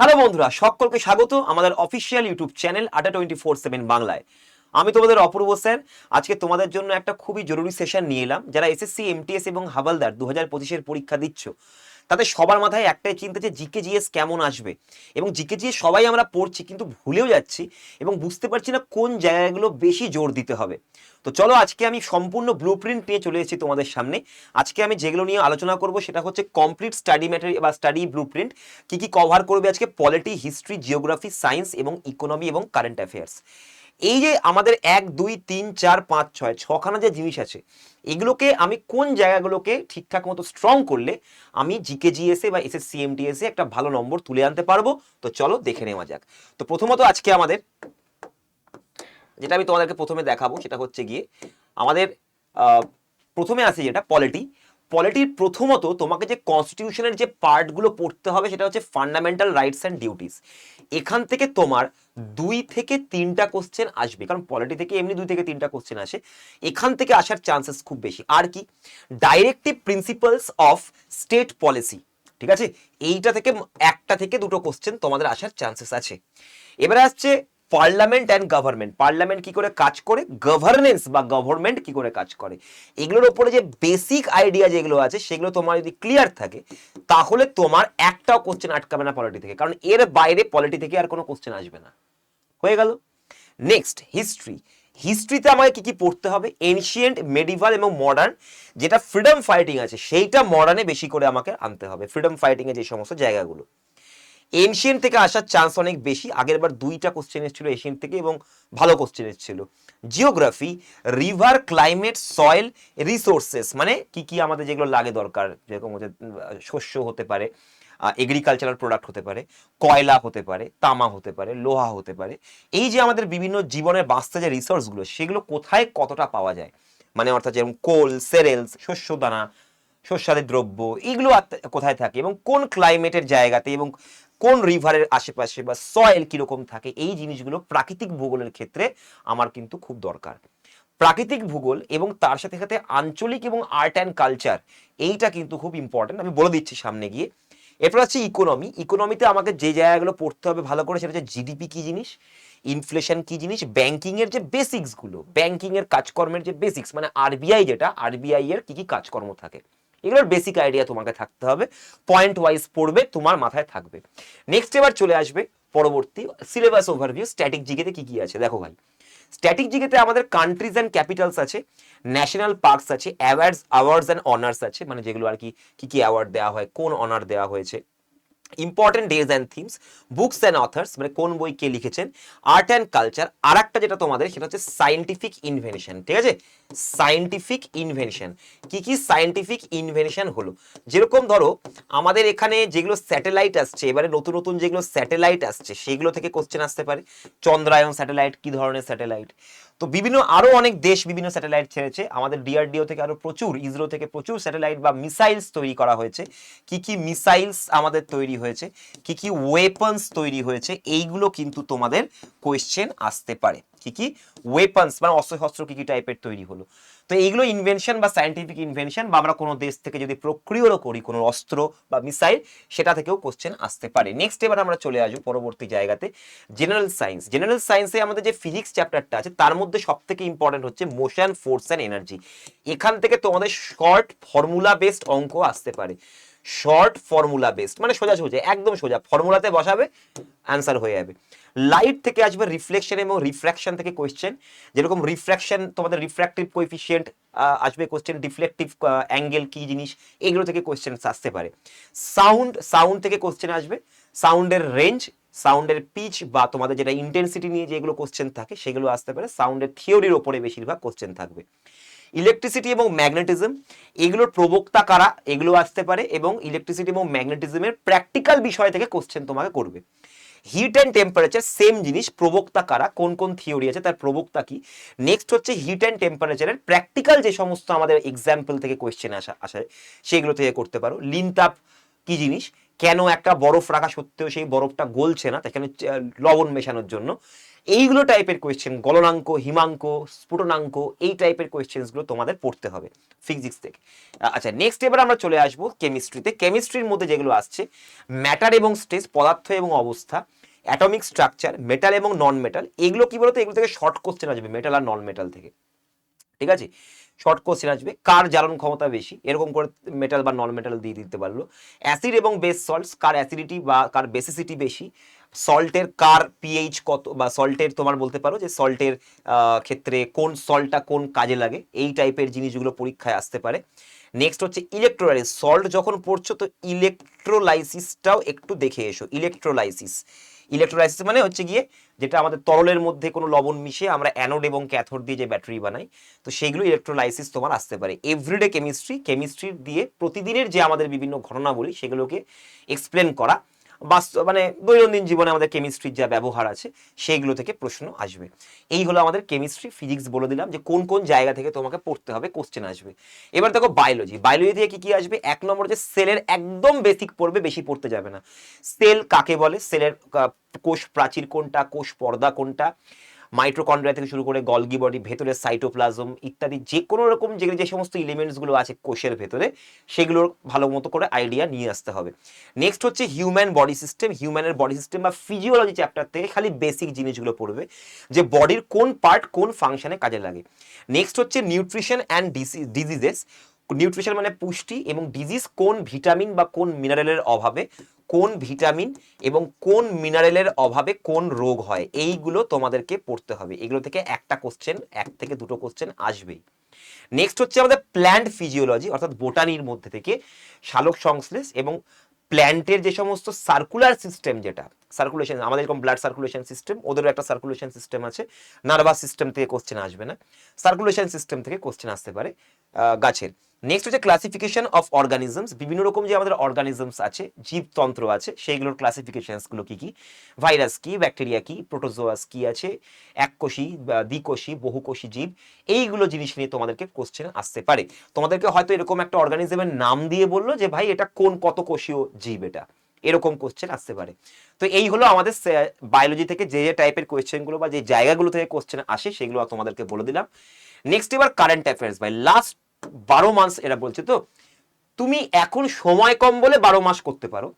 Hello বন্ধুরা, সকলকে স্বাগত আমাদের official YouTube channel Adda twenty four seven বাংলায়। আমি তোমাদের অপূর্ব স্যার, আজকে তোমাদের জন্য একটা খুবই জরুরি সেশন নিয়ে এলাম। যারা এসএসসি এমটিএস এবং হাবালদার দু হাজার পঁচিশের পরীক্ষা দিচ্ছ তাদের সবার মাথায় একটাই চিন্তা যে জিকে জিএস কেমন আসবে? এবং জিকে জিএস সবাই আমরা পড়ছি কিন্তু ভুলেও যাচ্ছি এবং বুঝতে পারছি না কোন জায়গাগুলো বেশি জোর দিতে হবে। তো চলো আজকে আমি সম্পূর্ণ ব্লু প্রিন্ট নিয়ে চলে এসেছি তোমাদের সামনে। আজকে আমি যেগুলো নিয়ে আলোচনা করব সেটা হচ্ছে কমপ্লিট স্টাডি ম্যাটেরিয়াল বা স্টাডি ব্লু প্রিন্ট কী কী কভার করবে আজকে পলিটি হিস্ট্রি জিওগ্রাফি সায়েন্স এবং ইকোনমি এবং কারেন্ট অ্যাফেয়ার্স এই যে আমাদের এক, দুই, তিন, চার, পাঁচ, ছয়, ছখানা যে জিনিস আছে এগুলোকে আমি কোন জায়গাগুলোকে ঠিকঠাক মতো স্ট্রং করলে আমি জিকে জিএসএ বা এস এস সিএমটিএসে একটা ভালো নম্বর তুলে আনতে পারব? তো চলো দেখে নেওয়া যাক। তো প্রথমত আজকে আমাদের, যেটা আমি তোমাদেরকে প্রথমে দেখাবো সেটা হচ্ছে গিয়ে আমাদের প্রথমে আছে যেটা পলিটি পলিটির প্রথমত তোমাকে যে কনস্টিটিউশনের যে পার্টগুলো পড়তে হবে সেটা হচ্ছে ফান্ডামেন্টাল রাইটস অ্যান্ড ডিউটিস এখান থেকে তোমার দুই থেকে তিনটা কোশ্চেন আসবে। কারণ পলিটি থেকে এমনি দুই থেকে তিনটা কোশ্চেন আসে। এখান থেকে আসার চান্সেস খুব বেশি। আর কি? Directive principles of state policy ঠিক আছে? এইটা থেকে একটা থেকে দুটো কোশ্চেন তোমাদের আসার চান্সেস আছে। এবারে আসছে পার্লামেন্ট অ্যান্ড গভর্নমেন্ট পার্লামেন্ট কি করে কাজ করে? গভর্নেন্স বা গভর্নমেন্ট কি করে কাজ করে? এগুলোর উপরে যে বেসিক আইডিয়া যেগুলো আছে, সেগুলো তোমার যদি ক্লিয়ার থাকে, তাহলে তোমার একটাও কোশ্চেন আটকাবে না পলিটি থেকে। কারণ এর বাইরে পলিটি থেকে আর কোনো কোশ্চেন আসবে না। হয়ে গেল। নেক্সট হিস্ট্রি হিস্ট্রিতে আমাকে কি কি পড়তে হবে? এনশিয়েন্ট মেডিভাল এবং মডার্ন যেটা ফ্রিডম ফাইটিং আছে, সেইটা মডার্নে বেশি করে আমাকে আনতে হবে ফ্রিডম ফাইটিং এর যে সমস্ত জায়গাগুলো। এনশিয়েন্ট থেকে আসার চান্স অনেক বেশি। আগের বার দুইটা কোশ্চেন এসেছিল এশিয়ান থেকে এবং ভালো কোশ্চেন এসেছিল। Geography river climate soil resources মানে কি কি আমাদের যেগুলো লাগে দরকার, যেরকম হচ্ছে শস্য হতে পারে। এগ্রিকালচারাল প্রোডাক্ট হতে পারে, কয়লা হতে পারে, তামা হতে পারে, লোহা হতে পারে। এই যে আমাদের বিভিন্ন জীবনের বাঁচতে যে রিসোর্সগুলো সেগুলো কোথায় কতটা পাওয়া যায়? মানে অর্থাৎ যেমন কোল, সেরেলস শস্য দানা দ্রব্য, এগুলো কোথায় থাকে এবং কোন ক্লাইমেটের জায়গাতে এবং কোন রিভারের আশেপাশে বা সয়েল কীরকম থাকে, এই জিনিসগুলো প্রাকৃতিক ভূগোলের ক্ষেত্রে আমার কিন্তু খুব দরকার। প্রাকৃতিক ভূগোল এবং তার সাথে সাথে আঞ্চলিক এবং আর্ট অ্যান্ড কালচার এইটা কিন্তু খুব ইম্পর্টেন্ট আমি বলে দিচ্ছি সামনে গিয়ে। এরপর হচ্ছে ইকোনমি ইকোনমিতে আমাকে যে জায়গাগুলো পড়তে হবে ভালো করে সেটা হচ্ছে জিডিপি কি জিনিস? ইনফ্লেশন কি জিনিস? ব্যাংকিং এর যে বেসিক্সগুলো ব্যাংকিং এর কাজকর্মের যে বেসিক্স মানে আরবিআই যেটা আরবিআই এর কি কি কাজকর্ম থাকে? এগুলোর বেসিক আইডিয়া তোমাকে থাকতে হবে। পয়েন্ট ওয়াইজ পড়বে, তোমার মাথায় থাকবে। নেক্সট এবার চলে আসবে, পরবর্তী সিলেবাস ওভারভিউ স্ট্যাটিক জিকেতে কি কি আছে? দেখো ভাই। স্ট্যাটিক জিকেতে আমাদের কান্ট্রিজ অ্যান্ড ক্যাপিটালস আছে ন্যাশনাল পার্কস আছে অ্যাওয়ার্ডস অ্যাওয়ার্ডস অ্যান্ড অনার্স আছে মানে যেগুলো আর কি কি কি অ্যাওয়ার্ড দেওয়া হয়, কোন অনার দেওয়া হয়েছে। Important days and themes books and authors মানে কোন বই কে লিখেছেন আর্ট অ্যান্ড কালচার আর একটা যেটা তোমাদের, সেটা হচ্ছে সাইন্টিফিক ইনভেনশন ঠিক আছে? সাইন্টিফিক ইনভেনশন কি কি সাইন্টিফিক ইনভেনশন হলো? যেরকম ধরো, আমাদের এখানে যেগুলো স্যাটেলাইট আসছে, এবারে নতুন নতুন যেগুলো স্যাটেলাইট আসছে, সেগুলো থেকে কোশ্চেন আসতে পারে। চন্দ্রায়ন স্যাটেলাইট কি ধরনের স্যাটেলাইট তো বিভিন্ন আরও অনেক দেশ বিভিন্ন স্যাটেলাইট ছেড়েছে। আমাদের ডিআরডিও থেকে আরও প্রচুর ইসরো থেকে প্রচুর স্যাটেলাইট বা মিসাইলস তৈরি করা হয়েছে। কি কি মিসাইলস আমাদের তৈরি হয়েছে, কি কি ওয়েপন্স তৈরি হয়েছে, এইগুলো কিন্তু তোমাদের কোয়েশ্চেন আসতে পারে। কি কি ওয়েপন্স মানে অস্ত্র শস্ত্র কি কি টাইপের তৈরি হলো। তো এইগুলো ইনভেনশন বা সায়েন্টিফিক ইনভেনশন বা আমরা কোনো দেশ থেকে যদি প্রক্রিয়াও করি, কোনো অস্ত্র বা মিসাইল সেটা থেকেও কোশ্চেন আসতে পারে। নেক্সট এবার আমরা চলে আসব পরবর্তী জায়গাতে জেনারেল সায়েন্স জেনারেল সায়েন্সে আমাদের যে ফিজিক্স চ্যাপ্টারটা আছে, তার মধ্যে সব থেকে ইম্পর্টেন্ট হচ্ছে মোশন ফোর্স অ্যান্ড এনার্জি এখান থেকে তোমাদের শর্ট ফর্মুলা বেসড অঙ্ক আসতে পারে। শর্ট ফর্মুলা বেসড মানে সোজা সোজা, একদম সোজা ফর্মুলাতে বসাবে অ্যান্সার হয়ে যাবে। লাইট থেকে আসবে রিফ্লেকশন এবং রিফ্র্যাকশন থেকে কোয়েশ্চেন যেরকম রিফ্র্যাকশন তোমাদের রিফ্র্যাক্টিভ কোএফিসিয়েন্ট আসবে কোয়েশ্চেন ডিফ্লেকটিভ অ্যাঙ্গেল কি জিনিস, এগুলো থেকে কোয়েশ্চেন আসতে পারে। সাউন্ড সাউন্ড থেকে কোয়েশ্চেন আসবে। সাউন্ডের রেঞ্জ সাউন্ডের পিচ বা তোমাদের যেটা ইন্টেন্সিটি নিয়ে যেগুলো কোশ্চেন থাকে, সেগুলো আসতে পারে। সাউন্ডের থিওরির ওপরে বেশিরভাগ কোশ্চেন থাকবে। ইলেকট্রিসিটি এবং ম্যাগনেটিজম, এগুলোর প্রবক্তা কারা? এগুলো আসতে পারে এবং ইলেকট্রিসিটি এবং ম্যাগনেটিজমের প্র্যাকটিক্যাল বিষয় থেকে কোশ্চেন তোমাকে করবে। হিট অ্যান্ড টেম্পারেচার সেম জিনিস, প্রবক্তা কারা? কোন কোন থিওরি আছে? তার প্রবক্তা কি? নেক্সট হচ্ছে হিট অ্যান্ড টেম্পারেচারের প্র্যাকটিক্যাল যে সমস্ত আমাদের এক্সাম্পল থেকে কোয়েশ্চেন আসা, আসে, সেগুলো থেকে করতে পারো। লিনতাপ কি জিনিস? কেন একটা বরফ রাখা সত্ত্বেও সেই বরফটা গলছে না? সেখানে লবণ মেশানোর জন্য। এইগুলো টাইপের কোয়েশ্চেন গলনাঙ্ক, হিমাঙ্ক, স্ফুটনাঙ্ক, এই টাইপের কোয়েশ্চেন্সগুলো তোমাদের পড়তে হবে ফিজিক্স থেকে। আচ্ছা নেক্সট এবার আমরা চলে আসব কেমিস্ট্রিতে কেমিস্ট্রির মধ্যে যেগুলো আসছে ম্যাটার এবং স্টেজ পদার্থ এবং অবস্থা অ্যাটমিক স্ট্রাকচার মেটাল এবং নন মেটাল এগুলো কি বলতো? এগুলো থেকে শর্ট কোশ্চেন আসবে মেটাল আর নন মেটাল থেকে। ঠিক আছে? শর্ট কোশ্চেন আসবে, কার জ্বালন ক্ষমতা বেশি? এরকম করে মেটাল বা নন মেটাল দিয়ে দিতে পারল। অ্যাসিড এবং বেস সল্টস কার অ্যাসিডিটি বা কার বেসিসিটি বেশি? সল্টের কার পিএইচ কত, বা সল্টের তোমার বলতে পারো যে সল্টের ক্ষেত্রে কোন সল্টটা কোন কাজে লাগে, এই টাইপের জিনিসগুলো পরীক্ষায় আসতে পারে। নেক্সট হচ্ছে ইলেকট্রোলাইসিস সল্ট যখন পড়ছো তো ইলেকট্রোলাইসিসটাও একটু দেখে এসো ইলেকট্রোলাইসিস ইলেকট্রোলাইসিস মানে হচ্ছে গিয়ে যেটা আমাদের তরলের মধ্যে কোনো লবণ মিশিয়ে আমরা অ্যানোড এবং ক্যাথোড দিয়ে যে ব্যাটারি বানাই, তো সেইগুলো ইলেকট্রোলাইসিস তোমার আসতে পারে। এভরিডে কেমিস্ট্রি কেমিস্ট্রি দিয়ে প্রতিদিনের যে আমাদের বিভিন্ন ঘটনাবলী, সেগুলোকে এক্সপ্লেন করা। বাস্তব মানে দৈনন্দিন জীবনে আমাদের কেমিস্ট্রির যা ব্যবহার আছে, সেইগুলো থেকে প্রশ্ন আসবে। এই হলো আমাদের কেমিস্ট্রি ফিজিক্স বলে দিলাম যে কোন কোন জায়গা থেকে তোমাকে পড়তে হবে কোশ্চেন আসবে। এবার দেখো বায়োলজি বায়োলজি থেকে কী কী আসবে? এক নম্বর যে সেলের একদম বেসিক পড়বে, বেশি পড়তে যাবে না। সেল কাকে বলে? সেলের কোষ প্রাচীর কোনটা? কোষ পর্দা কোনটা? মাইট্রোকন্ড্রিয়া থেকে শুরু করে গলগি বডি, ভেতরে সাইটোপ্লাজম ইত্যাদি যে কোনো রকম যে যে সমস্ত এলিমেন্টসগুলো আছে কোষের ভেতরে, সেগুলোর ভালো মতো করে আইডিয়া নিয়ে আসতে হবে। নেক্সট হচ্ছে হিউম্যান বডি সিস্টেম হিউম্যানের বডি সিস্টেম বা ফিজিওলজি চ্যাপ্টার থেকে খালি বেসিক জিনিসগুলো পড়বে, যে বডির কোন পার্ট কোন ফাংশনে কাজে লাগে। নেক্সট হচ্ছে নিউট্রিশন অ্যান্ড ডিজিজেস নিউট্রিশন মানে পুষ্টি এবং ডিজিজ কোন ভিটামিন বা কোন মিনারেলের অভাবে কোন ভিটামিন এবং কোন মিনারেলের অভাবে কোন রোগ হয়? এইগুলো তোমাদেরকে পড়তে হবে। এগুলো থেকে একটা কোশ্চেন এক থেকে দুটো কোশ্চেন আসবেই নেক্সট হচ্ছে আমাদের প্ল্যান্ট ফিজিওলজি অর্থাৎ বোটানির মধ্যে থেকে শালক সংশ্লেষ এবং প্ল্যান্টের যে সমস্ত সার্কুলার সিস্টেম যেটা সার্কুলেশন আমাদের এরকম ব্লাড সার্কুলেশন সিস্টেম ওদেরও একটা সার্কুলেশন সিস্টেম আছে। নার্ভাস সিস্টেম থেকে কোশ্চেন আসবে না। সার্কুলেশন সিস্টেম থেকে কোশ্চেন আসতে পারে গাছের। নেক্সট হচ্ছে ক্লাসিফিকেশন অফ অর্গানিজমস বিভিন্ন রকম যে আমাদের অর্গানিজমস আছে, জীবতন্ত্র আছে, সেইগুলোর ক্লাসিফিকেশনসগুলো কি কি? ভাইরাস কি ব্যাকটেরিয়া কি প্রোটোজোয়াস কি আছে, এককোষী দ্বিকোষী, বহুকোষী জীব, এইগুলো জিনিস নিয়ে তোমাদেরকে কোশ্চেন আসতে পারে। তোমাদেরকে হয়তো এরকম একটা অর্গানিজমের নাম দিয়ে বলল যে, ভাই, এটা কোন কত কোষীয় জীব এটা? এরকম কোশ্চেন আসতে পারে। তো এই হলো আমাদের বায়োলজি থেকে যে যে টাইপের কোয়েশ্চেনগুলো বা যে জায়গাগুলো থেকে কোশ্চেন আসে, সেগুলো তোমাদেরকে বলে দিলাম। নেক্সট এবার কারেন্ট অ্যাফেয়ার্স ভাই লাস্ট বারো মাস এরা বলছে তো, তুমি এখন সময় কম বলে বারো মাস করতে পারো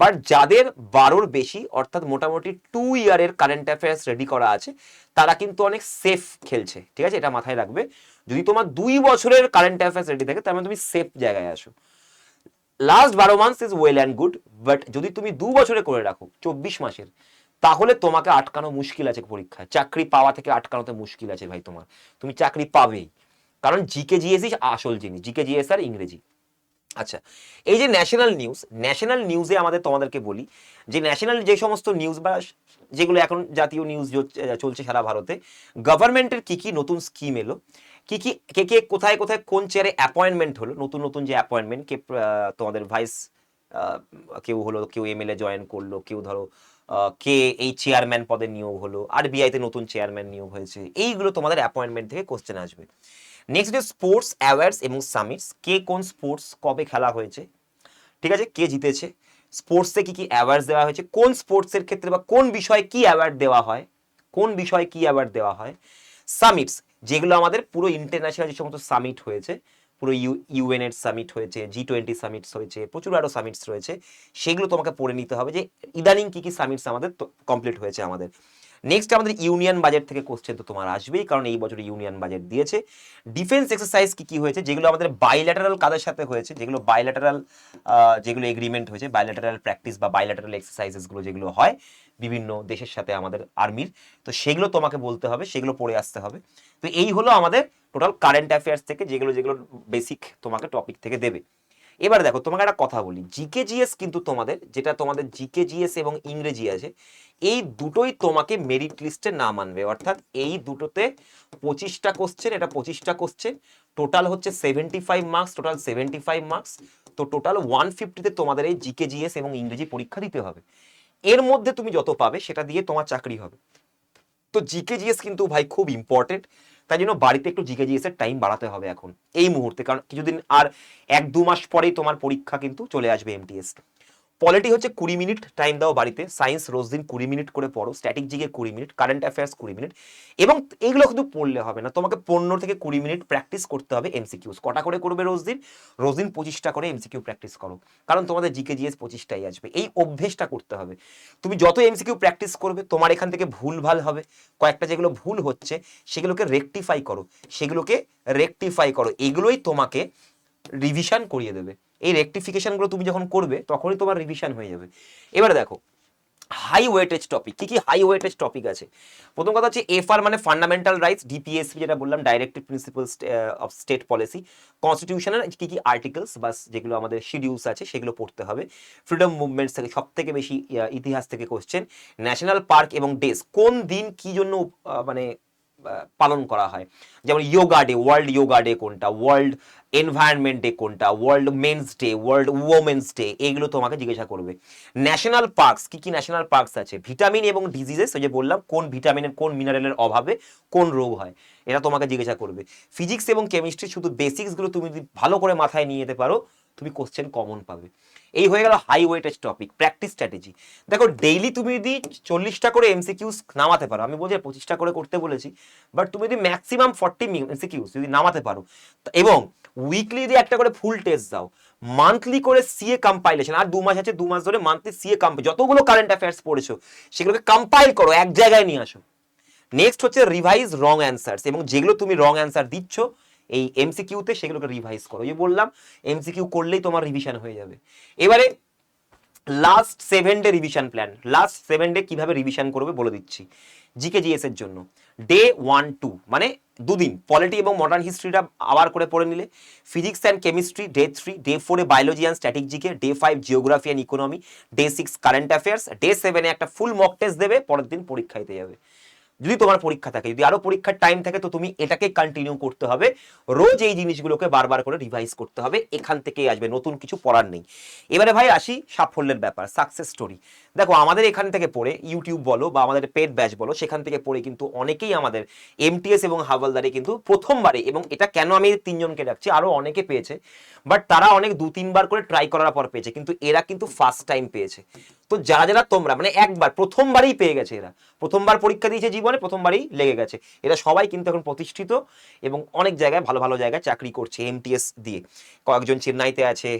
বাট যাদের বারোর বেশি, অর্থাৎ মোটামুটি টু ইয়ারের কারেন্ট অ্যাফেয়ার্স রেডি করা আছে, তারা কিন্তু অনেক সেফ খেলছে, ঠিক আছে? এটা মাথায় রাখবে। যদি তোমার দুই বছরের কারেন্ট অ্যাফেয়ার্স রেডি থাকে, তার মানে তুমি সেফ জায়গায় আসো লাস্ট বারো months is well and good but যদি তুমি দু বছরে করে রাখো, চব্বিশ মাসের, তাহলে তোমাকে আটকানো মুশকিল আছে পরীক্ষায়। চাকরি পাওয়া থেকে আটকানোতে মুশকিল আছে ভাই তোমার। তুমি চাকরি পাবেই। কারণ জিকে জিএসই আসল জিনিস। জিকে জিএস আর ইংরেজি। আচ্ছা এই যে ন্যাশনাল নিউজ ন্যাশনাল নিউজে আমাদের তোমাদেরকে বলি যে ন্যাশনাল যে সমস্ত নিউজ বা যেগুলো এখন জাতীয় নিউজ চলছে সারা ভারতে গভর্নমেন্টের কি কি নতুন স্কিম এলো? কি কি, কে কে কোথায় কোথায় কোন চেয়ারে অ্যাপয়েন্টমেন্ট হলো? নতুন নতুন যে অ্যাপয়েন্টমেন্ট কে তোমাদের ভাইস কেউ হলো, কেউ এমএলএ জয়েন করল, কেউ ধরো কে এই চেয়ারম্যান পদে নিয়োগ হলো আর বিআইতে নতুন চেয়ারম্যান নিয়োগ হয়েছে, এইগুলো তোমাদের অ্যাপয়েন্টমেন্ট থেকে কোশ্চেন আসবে। নেক্সট যে স্পোর্টস অ্যাওয়ার্ডস এবং সামিটস কে কোন স্পোর্টস কবে খেলা হয়েছে? ঠিক আছে, কে জিতেছে? স্পোর্টসে কি কি অ্যাওয়ার্ডস দেওয়া হয়েছে? কোন স্পোর্টসের ক্ষেত্রে বা কোন বিষয়ে কি অ্যাওয়ার্ড দেওয়া হয়? কোন বিষয়ে কি অ্যাওয়ার্ড দেওয়া হয়? সামিটস যেগুলো আমাদের পুরো ইন্টারন্যাশনাল যে সমস্ত সামিট হয়েছে, পুরো ইউ ইউএন এর সামিট হয়েছে জি টোয়েন্টি সামিটস হয়েছে, প্রচুর আরও সামিটস রয়েছে, সেগুলো তোমাকে পড়ে নিতে হবে যে ইদানিং কি কি সামিটস আমাদের কমপ্লিট হয়েছে আমাদের। নেক্সট আমাদের ইউনিয়ন বাজেট থেকে কোশ্চেন তো তোমার আসবেই, কারণ এই বছর ইউনিয়ন বাজেট দিয়েছে। ডিফেন্স এক্সারসাইজ কি কি হয়েছে? যেগুলো আমাদের বাইল্যাটারাল কাদের সাথে হয়েছে? যেগুলো বাইল্যাটারাল যেগুলো এগ্রিমেন্ট হয়েছে বাইল্যাটারাল প্র্যাকটিস বা বাইল্যাটারাল এক্সারসাইজেসগুলো যেগুলো হয় বিভিন্ন দেশের সাথে আমাদের আর্মির তো সেগুলো তোমাকে বলতে হবে, সেগুলো পড়ে আসতে হবে। তো এই হলো আমাদের টোটাল কারেন্ট অ্যাফেয়ার্স থেকে যেগুলো যেগুলো বেসিক তোমাকে টপিক থেকে দেবে। এবার দেখো, তোমাকে একটা কথা বলি। জিকে জিএস কিন্তু তোমাদের, যেটা তোমাদের জিকে জিএস এবং ইংরেজি আছে, এই দুটোই তোমাকে মেরিট লিস্টে না মানবে অর্থাৎ এই দুটোতে পঁচিশটা কোশ্চেন এটা পঁচিশটা কোশ্চেন টোটাল হচ্ছে seventy five marks total seventy five marks তো টোটাল ওয়ান ফিফটিতে তোমাদের এই জিকে জিএস এবং ইংরেজি পরীক্ষা দিতে হবে। এর মধ্যে তুমি যত পাবে, সেটা দিয়ে তোমার চাকরি হবে। তো জিকে জিএস কিন্তু ভাই খুব ইম্পর্টেন্ট তাই জন্য বাড়িতে একটু জিকে জিএস এর টাইম বাড়াতে হবে এখন, এই মুহূর্তে। কারণ কিছুদিন আর এক দু মাস পরেই তোমার পরীক্ষা কিন্তু চলে আসবে এমটিএস পলিটি হচ্ছে কুড়ি মিনিট টাইম দাও বাড়িতে। সায়েন্স রোজ দিন কুড়ি মিনিট করে পড়ো। স্ট্যাটিক জিকে কুড়ি মিনিট কারেন্ট অ্যাফেয়ার্স কুড়ি মিনিট। এবং এইগুলো কিন্তু পড়লে হবে না, তোমাকে পনেরো থেকে কুড়ি মিনিট প্র্যাকটিস করতে হবে এমসিকিউস কটা করে করবে রোজ দিন? রোজ দিন পঁচিশটা করে এমসিকিউ প্র্যাকটিস করো। কারণ তোমাদের জিকে জিএস পঁচিশটাই আসবে। এই অভ্যেসটা করতে হবে। তুমি যত এমসিকিউ প্র্যাকটিস করবে, তোমার এখান থেকে ভুল ভালো হবে। কয়েকটা যেগুলো ভুল হচ্ছে, সেগুলোকে রেকটিফাই করো। সেগুলোকে রেকটিফাই করো। এগুলোই তোমাকে রিভিশন করিয়ে দেবে। এই রেকটিফিকেশনগুলো তুমি যখন করবে, তখনই তোমার রিভিশন হয়ে যাবে। এবারে দেখো হাই ওয়েটেজ টপিক কি কি হাই ওয়েটেজ টপিক আছে? প্রথম কথা হচ্ছে এফআর মানে ফান্ডামেন্টাল রাইটস ডিপিএসপি যেটা বললাম directive principle of state policy কনস্টিটিউশনের কি কি আর্টিকেলস বা যেগুলো আমাদের শিডিউলস আছে, সেগুলো পড়তে হবে। ফ্রিডম মুভমেন্টস থেকে সব থেকে বেশি ইতিহাস থেকে কোশ্চেন ন্যাশনাল পার্ক এবং ডেস কোন দিন কি জন্য মানে পালন করা হয়। যেমন yoga day world yoga day কোনটা ওয়ার্ল্ড এনভায়রনমেন্ট ডে কোনটা world men's day world women's day এগুলো তোমাকে জিজ্ঞাসা করবে। ন্যাশনাল পার্কস কি কি ন্যাশনাল পার্কস আছে? ভিটামিন এবং ডিজিজেস যে বললাম, কোন ভিটামিনের কোন মিনারেলের অভাবে কোন রোগ হয়, এটা তোমাকে জিজ্ঞাসা করবে। ফিজিক্স এবং কেমিস্ট্রি শুধু বেসিক্সগুলো তুমি ভালো করে মাথায় নিয়ে যেতে পারো তুমি কোশ্চেন কমন পাবে। এই হয়ে গেল high weightage topic practice strategy দেখো ডেইলি তুমি যদি চল্লিশটা করে এমসিকিউস নামাতে পারো, আমি বলছি পঁচিশটা করে করতে বলেছি বাট তুমি যদি ম্যাক্সিমাম ফর্টি এমসিকিউস যদি নামাতে পারো এবং উইকলি যদি একটা করে ফুল টেস্ট দাও মান্থলি করে সিএ কম্পাইলেশন আর দু মাস আছে, দু মাস ধরে মান্থলি সিএ কম্পাই যতগুলো কারেন্ট অ্যাফেয়ার্স পড়েছো, সেগুলোকে কম্পাইল করো, এক জায়গায় নিয়ে আসো। নেক্সট হচ্ছে রিভাইজ রং অ্যান্সার্স এবং যেগুলো তুমি রং অ্যান্সার দিচ্ছ এই এমসিকিউতে সেগুলোকে রিভাইজ করো। যে বললাম এমসিকিউ করলেই তোমার রিভিশন হয়ে যাবে। এবারে last seven day revision plan last seven day কীভাবে রিভিশন করবে বলে দিচ্ছি। জিকে জিএস এর জন্য। ডে ওয়ান টু মানে দুদিন। পলিটি এবং মডার্ন হিস্ট্রিটা আবার করে পড়ে নিলে। Physics and chemistry day three day ফোরে biology and static GK day five geography and economy day six current affairs day সেভেনে একটা ফুল মক টেস্ট দেবে, পরের দিন পরীক্ষা দিতে যাবে। যদি তোমার পরীক্ষা থাকে, যদি আরও পরীক্ষার টাইম থাকে, তো তুমি এটাকে কন্টিনিউ করতে হবে। রোজ এই জিনিসগুলোকে বারবার করে রিভাইজ করতে হবে। এখান থেকেই আসবে, নতুন কিছু পড়ার নেই। এবারে ভাই আসি সাফল্যের ব্যাপার সাকসেস স্টোরি দেখো, আমাদের এখান থেকে পড়ে ইউটিউব বলো বা আমাদের পেড ব্যাচ বলো, সেখান থেকে পড়ে কিন্তু অনেকেই আমাদের এমটিএস এবং হাওয়ালদারে কিন্তু প্রথমবারে, এবং এটা কেন আমি তিনজনকে রাখছি আরও অনেকে পেয়েছে বাট তারা অনেক দু, তিনবার করে ট্রাই করার পর পেয়েছে, কিন্তু এরা কিন্তু ফার্স্ট টাইম পেয়েছে। তো যারা যারা তোমরা মানে একবার, প্রথমবারই পেয়ে গেছে এরা। প্রথমবার পরীক্ষা দিয়েছে জীবনে প্রথমবারই লেগে গেছে। এরা সবাই কিন্তু এখন প্রতিষ্ঠিত এবং অনেক জায়গায় ভালো ভালো জায়গায় চাকরি করছে এমটিএস দিয়ে। কয়েকজন চেন্নাইতে আছে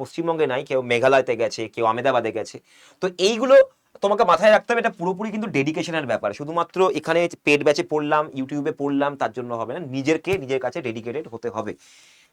পশ্চিমবঙ্গে নাই, কেউ মেঘালয়তে গেছে, কেউ আমেদাবাদে গেছে। তো এইগুলো তোমাকে মাথায় রাখতে হবে, এটা পুরোপুরি কিন্তু ডেডিকেশনের ব্যাপার। শুধুমাত্র এখানে পেড ব্যাচে পড়লাম ইউটিউবে পড়লাম, তার জন্য হবে না। নিজেরকে, নিজের কাছে ডেডিকেটেড হতে হবে।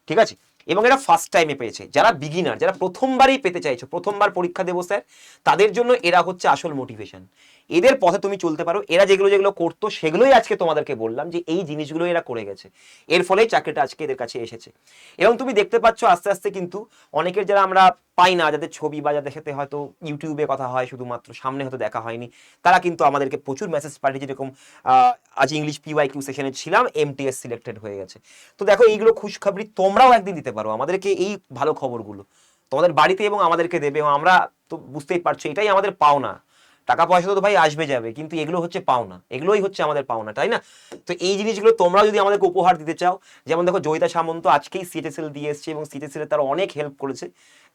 ঠিক আছে? এবং এটা ফার্স্ট টাইমে পেয়েছে। যারা বিগিনার যারা প্রথমবারই পেতে চাইছো, প্রথমবার পরীক্ষা দেবো স্যার, তাদের জন্য এরা হচ্ছে আসল মোটিভেশন এদের পথে তুমি চলতে পারো। এরা যেগুলো যেগুলো করতো, সেগুলোই আজকে তোমাদেরকে বললাম যে এই জিনিসগুলো এরা করে গেছে। এর ফলেই চাকরিটা আজকে এদের কাছে এসেছে। এবং তুমি দেখতে পাচ্ছ আস্তে আস্তে কিন্তু অনেকের যারা আমরা পাই না, যাদের ছবি বা যাদের সাথে হয়তো ইউটিউবে কথা হয়, শুধুমাত্র সামনে হয়তো দেখা হয়নি, তারা কিন্তু আমাদেরকে প্রচুর মেসেজ পাঠিয়েছে যেরকম আজ ইংলিশ পিওয়াই কিউ সেশনে ছিলাম এমটিএস সিলেক্টেড হয়ে গেছে। তো দেখো, এইগুলো খুশখবরি তোমরাও একদিন দিতে পারো। আমাদেরকে এই ভালো খবরগুলো তোমাদের বাড়িতে এবং আমাদেরকে দেবে এবং আমরা তো বুঝতেই পারছ, এটাই আমাদের পাওনা। টাকা পয়সা তো ভাই আসবে যাবে, কিন্তু এগুলো হচ্ছে পাওনা, এগুলোই হচ্ছে আমাদের পাওনা, তাই না? তো এই জিনিসগুলো তোমরা যদি আমাদেরকে উপহার দিতে চাও, যেমন দেখো জয়িতা সামন্ত আজকেই সিএচএসএল দিয়ে এসছে এবং এর তারা অনেক হেল্প করেছে।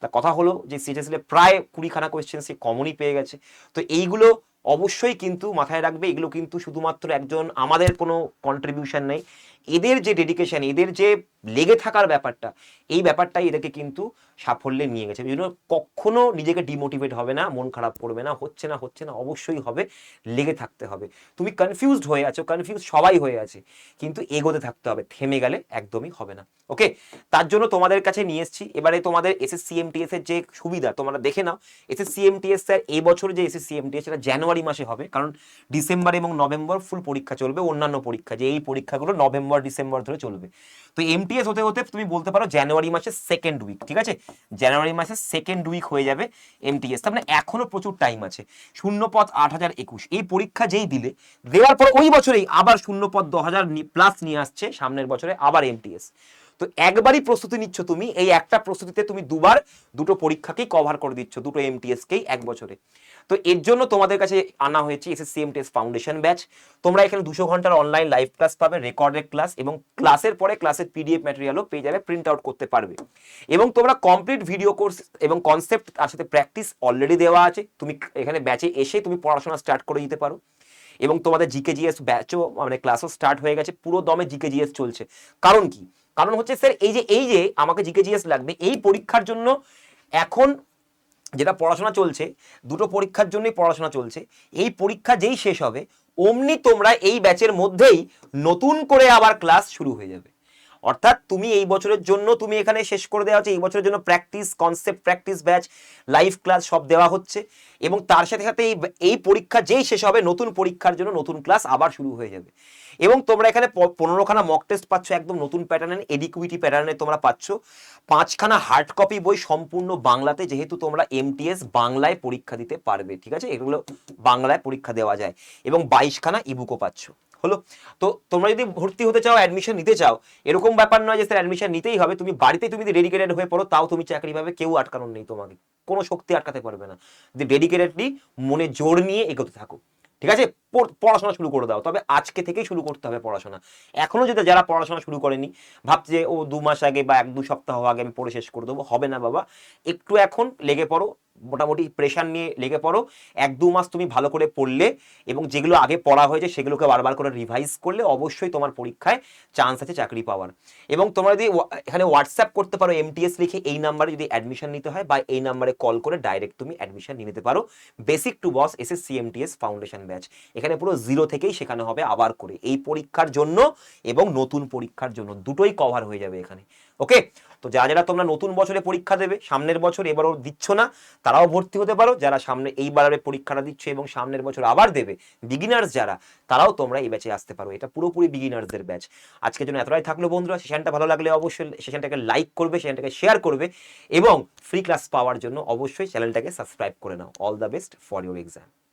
তা কথা হলো যে এ প্রায় কুড়িখানা কোয়েশ্চেন সে কমনই পেয়ে গেছে। তো এইগুলো অবশ্যই কিন্তু মাথায় রাখবে, এগুলো কিন্তু শুধুমাত্র একজন আমাদের কোনো কন্ট্রিবিউশন নেই। এদের যে ডেডিকেশন এদের যে লেগে থাকার ব্যাপারটা, এই ব্যাপারটাই এদেরকে কিন্তু সাফল্যে নিয়ে গেছে। এই জন্য কখনো নিজেকে ডিমোটিভেট হবে না, মন খারাপ করবে না, হচ্ছে না হচ্ছে না, অবশ্যই হবে, লেগে থাকতে হবে। তুমি কনফিউজড হয়ে আছো কনফিউজ সবাই হয়ে আছে, কিন্তু এগোতে থাকতে হবে, থেমে গেলে একদমই হবে না। ওকে তার জন্য তোমাদের কাছে নিয়ে এসেছি, এবারে তোমাদের এসএসসি এমটিএস এর যে সুবিধা, তোমরা দেখে নাও এসএসসি এমটিএস স্যার এই বছর যে এসএসসি এমটিএস সেটা জানুয়ারি মাসে হবে, কারণ ডিসেম্বর এবং নভেম্বর ফুল পরীক্ষা চলবে, অন্যান্য পরীক্ষা, যে এই পরীক্ষাগুলো নভেম্বর, ডিসেম্বর ধরে চলবে। তো এমটিএস হতে হতে তুমি বলতে পারো জানুয়ারি মাসের সেকেন্ড উইক ঠিক আছে? জানুয়ারি মাসের সেকেন্ড উইক হয়ে যাবে এমটিএস তার মানে এখনও প্রচুর টাইম আছে। শূন্য পথ আট হাজার একুশ, এই পরীক্ষা যেই দিলে, দেওয়ার পর ওই বছরেই আবার শূন্য পদ দশ হাজার প্লাস নিয়ে আসছে সামনের বছরে আবার এমটিএস তো একবারই প্রস্তুতি নিচ্ছ তুমি, এই একটা প্রস্তুতিতে তুমি দুবার দুটো পরীক্ষাকেই কভার করে দিচ্ছ, দুটো এমটিএসকেই এক বছরে। তো এর জন্য তোমাদের কাছে আনা হয়েছে এসএসসি এমটিএস ফাউন্ডেশন ব্যাচ তোমরা এখানে দুশো ঘণ্টার অনলাইন লাইভ ক্লাস পাবে রেকর্ডেড ক্লাস এবং ক্লাসের পরে ক্লাসের পিডিএফ ম্যাটেরিয়ালও পেয়ে যাবে প্রিন্ট আউট করতে পারবে। এবং তোমরা কমপ্লিট ভিডিও কোর্স এবং কনসেপ্ট তার সাথে প্র্যাকটিস অলরেডি দেওয়া আছে। তুমি এখানে ব্যাচে এসে তুমি পড়াশোনা স্টার্ট করে দিতে পারো। এবং তোমাদের জিকে জিএস ব্যাচও মানে ক্লাসও স্টার্ট হয়ে গেছে, পুরো দমে জিকে জিএস চলছে। কারণ কি? কারণ হচ্ছে স্যার, এই যে এই যে আমাকে জিকে জিএস লাগবে, এই পরীক্ষার জন্য এখন যেটা পড়াশোনা চলছে, দুটো পরীক্ষার জন্যই পড়াশোনা চলছে, এই পরীক্ষা যেই শেষ হবে, অমনি তোমরা এই ব্যাচের মধ্যেই নতুন করে আবার ক্লাস শুরু হয়ে যাবে। অর্থাৎ তুমি এই বছরের জন্য তুমি এখানে শেষ করে দেওয়া হচ্ছে, এই বছরের জন্য practice, concept, practice batch, live class সব দেওয়া হচ্ছে এবং তার সাথে সাথে এই এই পরীক্ষা যেই শেষ হবে, নতুন পরীক্ষার জন্য নতুন ক্লাস আবার শুরু হয়ে যাবে। এবং তোমরা এখানে পনেরোখানা মক টেস্ট পাচ্ছ, একদম নতুন প্যাটার্নের এডিকুইটি প্যাটার্নে তোমরা পাচ্ছ। পাঁচখানা হার্ড কপি বই সম্পূর্ণ বাংলাতে, যেহেতু তোমরা এমটিএস বাংলায় পরীক্ষা দিতে পারবে, ঠিক আছে? এগুলো বাংলায় পরীক্ষা দেওয়া যায়। এবং বাইশখানা ইবুকও পাচ্ছ, হলো? তো তোমরা যদি ভর্তি হতে চাও অ্যাডমিশন নিতে চাও, এরকম ব্যাপার নয় যে স্যার অ্যাডমিশন নিতেই হবে। তুমি বাড়িতে তুমি যদি ডেডিকেটেড হয়ে পড়ো, তাও তুমি চাকরি পাবে, কেউ আটকানোর নেই তোমাকে। কোনো শক্তি আটকাতে পারবে না। যদি ডেডিকেটেডলি মনে জোর নিয়ে এগোতে থাকো, ঠিক আছে? পড়াশোনা শুরু করে দাও। তবে আজকে থেকেই শুরু করতে হবে পড়াশোনা। এখনও যদি যারা পড়াশোনা শুরু করেনি, ভাবছে ও দু মাস আগে বা এক দু সপ্তাহ আগে আমি পড়ে শেষ করে দেবো। হবে না বাবা। একটু এখন লেগে পড়ো, মোটামুটি প্রেশার নিয়ে লেগে পড়ো। এক দু মাস তুমি ভালো করে পড়লে এবং যেগুলো আগে পড়া হয়েছে সেগুলোকে বারবার করে রিভাইজ করলে অবশ্যই তোমার পরীক্ষায় চান্স আছে চাকরি পাওয়ার। এবং তোমরা যদি এখানে হোয়াটসঅ্যাপ করতে পারো এমটিএস লিখে এই নাম্বারে যদি অ্যাডমিশন নিতে হয় বা এই নাম্বারে কল করে ডাইরেক্ট তুমি অ্যাডমিশন নিয়ে নিতে পারো। Basic to boss S S CMTS foundation batch এখানে পুরো জিরো থেকেই শেখানো হবে আবার করে। এই পরীক্ষার জন্য এবং নতুন পরীক্ষার জন্য দুটোই কভার হয়ে যাবে এখানে। ওকে তো যারা যারা তোমরা নতুন বছরে পরীক্ষা দেবে, সামনের বছর এবারও দিচ্ছ না, তারাও ভর্তি হতে পারো। যারা সামনে এইবারে পরীক্ষাটা দিচ্ছ এবং সামনের বছর আবার দেবে বিগিনার্স যারা, তারাও তোমরা এই ব্যাচে আসতে পারো। এটা পুরোপুরি বিগিনার্সদের ব্যাচ আজকের জন্য এতটাই থাকল বন্ধুরা। সেশনটা ভালো লাগলে অবশ্যই সেশনটাকে লাইক করবে সেশনটাকে শেয়ার করবে এবং ফ্রি ক্লাস পাওয়ার জন্য অবশ্যই চ্যানেলটাকে সাবস্ক্রাইব করে নাও। All the best for your exam